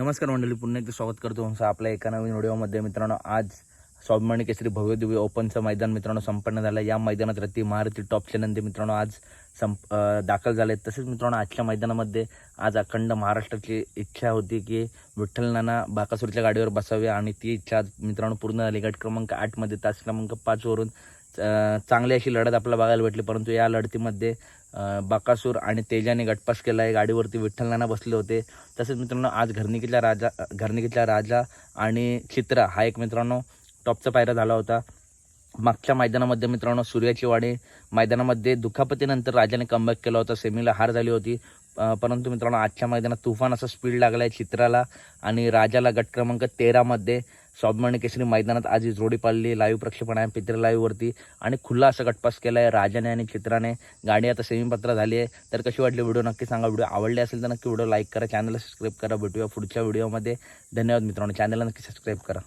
नमस्कार मंडळी पुन्हा एकदा स्वागत करतो आपल्या एका नवीन व्हिडिओमध्ये. मित्रांनो आज स्वाभिमानी केसरी भव्य दिव्य ओपनचं मैदान मित्रांनो संपन्न झालं या मैदानात रत्ती महारथी टॉपचे नंदी मित्रांनो आज संप दाखल झाले तसेच मित्रांनो आजच्या मैदानामध्ये आज अखंड महाराष्ट्राची इच्छा होती की विठ्ठल नाना बाकासूरच्या गाडीवर बसावे आणि ती इच्छा आज मित्रांनो पूर्ण झाली. गट क्रमांक आठमध्ये तास क्रमांक पाचवरून चांगली अशी लढत आपल्याला बघायला भेटली. परंतु या लढतीमध्ये बाकासूर आणि तेजाने गटपास केला. आहे गाडीवरती विठ्ठल नाना बसले होते. तसेच मित्रांनो आज घरनिकीतला राजा घरनिकीतला राजा आणि चित्रा हा एक मित्रांनो टॉपचा पायरा झाला होता. मागच्या मैदानामध्ये मित्रांनो सूर्याची वाडी मैदानामध्ये दुखापतीनंतर राजाने कमबॅक केला होता. सेमीला हार झाली होती. परंतु मित्रांनो आजच्या मैदानात तुफान असा स्पीड लागला आहे चित्राला आणि राजाला गट क्रमांक तेरामध्ये स्वाभिमानी केसरी मैदानात आज ही जोडी पाळली लाईव्ह प्रक्षेपण आहे पित्र लाईव्हवरती आणि खुला असा गटपास केला आहे राजाने आणि चित्राने. गाडी आता सेमीपत्र झाली आहे. तर कशी वाटली व्हिडिओ नक्की सांगा. व्हिडिओ आवडले असेल तर नक्की व्हिडिओ लाईक करा. चॅनलला सबस्क्राईब करा. भेटूया पुढच्या व्हिडिओमध्ये धन्यवाद मित्रांनो. चॅनलला नक्की सबस्क्राईब करा.